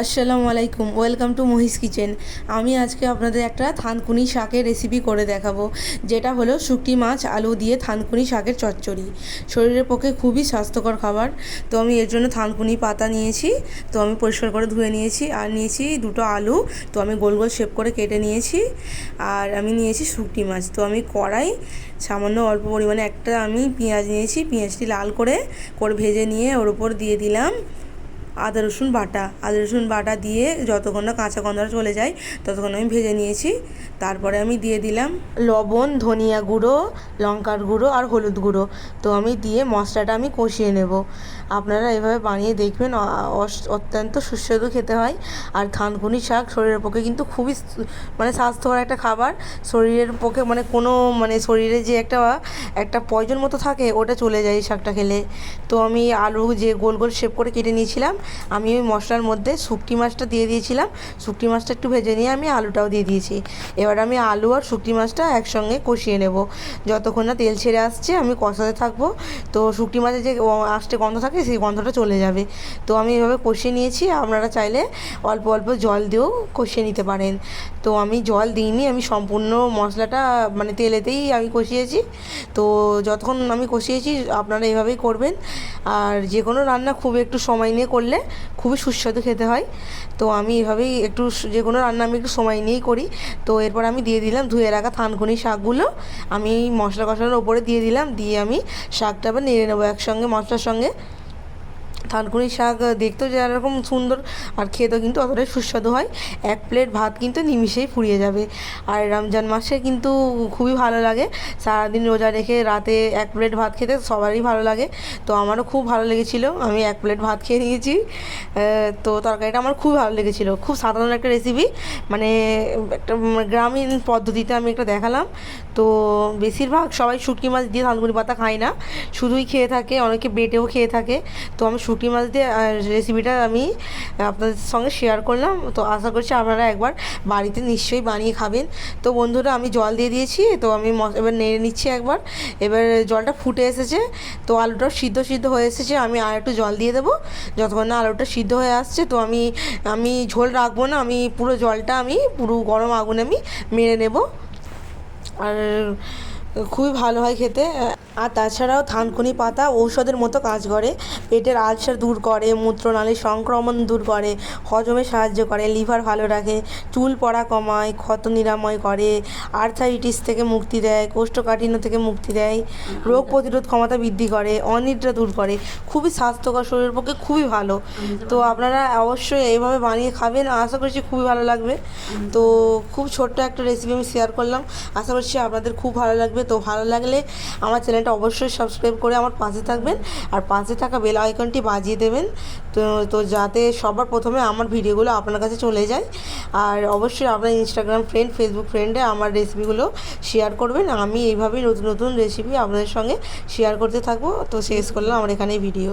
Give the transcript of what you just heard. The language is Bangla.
আসসালামু আলাইকুম, ওয়েলকাম টু মহিষ কিচেন। আমি আজকে আপনাদের একটা থানকুনি শাকের রেসিপি করে দেখাবো, যেটা হলো শুকটি মাছ, আলু দিয়ে থানকুনি শাকের চচ্চড়ি। শরীরের পক্ষে খুবই স্বাস্থ্যকর খাবার। তো আমি এর জন্য থানকুনি পাতা নিয়েছি, তো আমি পরিষ্কার করে ধুয়ে নিয়েছি, আর নিয়েছি দুটো আলু, তো আমি গোল গোল শেপ করে কেটে নিয়েছি, আর আমি নিয়েছি শুকটি মাছ। তো আমি কড়াই, সামান্য অল্প পরিমাণে একটা আমি পেঁয়াজ নিয়েছি, পেঁয়াজটি লাল করে করে ভেজে নিয়ে ওর উপর দিয়ে দিলাম। আদা রসুন বাটা, আদা রসুন বাটা দিয়ে যতক্ষণ না কাঁচা গন্ধটা চলে যায় ততক্ষণ আমি ভেজে নিয়েছি। তারপরে আমি দিয়ে দিলাম লবণ, ধনিয়া গুঁড়ো, লঙ্কার গুঁড়ো আর হলুদ গুঁড়ো। তো আমি দিয়ে মশলাটা আমি কষিয়ে নেব। আপনারা এভাবে বানিয়ে দেখবেন অত্যন্ত সুস্বাদু খেতে হয়। আর থানকুনি শাক শরীরের পক্ষে কিন্তু খুবই মানে স্বাস্থ্যকর একটা খাবার। শরীরের পক্ষে মানে কোনো মানে শরীরে যে একটা একটা পয়জন মতো থাকে, ওটা চলে যায় শাকটা খেলে। তো আমি আলু যে গোল গোল শেপ করে কেটে নিয়েছিলাম আমি ওই মশলার মধ্যে শুকটি মাছটা দিয়ে দিয়েছিলাম। শুকটি মাছটা একটু ভেজে নিয়ে আমি আলুটাও দিয়ে দিয়েছি। এবার আমি আলু আর শুকটি মাছটা একসঙ্গে কষিয়ে নেব। যতক্ষণ না তেল ছেড়ে আসছে, আমি কষাতে থাকব। তো শুকটি মাছের যে আষ্টে গন্ধ থাকে, সেই গন্ধটা চলে যাবে। তো আমি এভাবে কষিয়ে নিয়েছি। আপনারা চাইলে অল্প অল্প জল দিয়েও কষিয়ে নিতে পারেন। তো আমি জল দিইনি, আমি সম্পূর্ণ মশলাটা মানে তেলেতেই আমি কষিয়েছি। তো যতক্ষণ আমি কষিয়েছি, আপনারা এভাবেই করবেন। আর যে কোনো রান্না খুব একটু সময় নিয়ে করলে খুবই সুস্বাদু খেতে হয়। তো আমি এভাবেই একটু যে কোনো রান্না আমি একটু সময় নিয়েই করি। তো এরপর আমি দিয়ে দিলাম ধুয়ে রাখা থানকুনি শাকগুলো। আমি মশলা কষানোর ওপরে দিয়ে দিলাম। দিয়ে আমি শাকটা আবার নেড়ে নেব একসঙ্গে মশলার সঙ্গে। থানকুনি শাক দেখতেও যেরকম সুন্দর। আর খেতেও কিন্তু অতটাই সুস্বাদু হয়। এক প্লেট ভাত কিন্তু নিমিষেই ফুরিয়ে যাবে। আর রমজান মাসে কিন্তু খুবই ভালো লাগে। সারাদিন রোজা রেখে রাতে এক প্লেট ভাত খেতে সবারই ভালো লাগে। তো আমারও খুব ভালো লেগেছিলো। আমি এক প্লেট ভাত খেয়ে নিয়েছি। তো তরকারিটা আমার খুব ভালো লেগেছিলো। খুব সাধারণ একটা রেসিপি মানে একটা গ্রামীণ পদ্ধতিতে আমি একটা দেখালাম। তো বেশিরভাগ সবাই শুটকি মাছ দিয়ে থানকুনি পাতা খায় না। শুধুই খেয়ে থাকে, অনেকে বেটেও খেয়ে থাকে। তো আমি শুটকি মাছ দিয়ে রেসিপিটা আমি আপনাদের সঙ্গে শেয়ার করলাম। তো আশা করছি আপনারা একবার বাড়িতে নিশ্চয়ই বানিয়ে খাবেন। তো বন্ধুরা, আমি জল দিয়ে দিয়েছি, তো আমি এবার নেড়ে নিচ্ছি একবার। এবার জলটা ফুটে এসেছে, তো আলুটাও সিদ্ধ সিদ্ধ হয়ে এসেছে, আমি আর একটু জল দিয়ে দেবো। যতক্ষণ না আলুটা সিদ্ধ হয়ে আসছে, তো আমি আমি ঝোল রাখব না, আমি পুরো জলটা আমি, পুরো গরম আগুনে আমি মেরে নেব। আর খুবই ভালো হয় খেতে। আর তাছাড়াও থানকুনি পাতা ঔষধের মতো কাজ করে। পেটের আলসার দূর করে, মূত্রনালীর সংক্রমণ দূর করে, হজমে সাহায্য করে, লিভার ভালো রাখে, চুল পড়া কমায়, ক্ষত নিরাময় করে আর্থাইটিস থেকে মুক্তি দেয়, কোষ্ঠকাঠিন্য থেকে মুক্তি দেয়, রোগ প্রতিরোধ ক্ষমতা বৃদ্ধি করে, অনিদ্রা দূর করে। খুবই স্বাস্থ্যকর শরীরের পক্ষে খুবই ভালো। তো আপনারা অবশ্যই এইভাবে বানিয়ে খাবেন। আশা করছি খুবই ভালো লাগবে। তো খুব ছোট্ট একটা রেসিপি আমি শেয়ার করলাম। আশা করছি আপনাদের খুব ভালো লাগবে। তো ভালো লাগলে আমার চ্যানেলটা অবশ্যই সাবস্ক্রাইব করে আমার পাশে থাকবেন। আর পাশে থাকা বেল আইকনটি বাজিয়ে দেবেন। তো তো যাতে সবার প্রথমে আমার ভিডিওগুলো আপনার কাছে চলে যায়। আর অবশ্যই আপনার ইনস্টাগ্রাম ফ্রেন্ড ফেসবুক ফ্রেন্ডে আমার রেসিপিগুলো শেয়ার করবেন। আমি এইভাবেই নতুন নতুন রেসিপি আপনাদের সঙ্গে শেয়ার করতে থাকব। তো শেষ করলাম আমার এখানে ভিডিও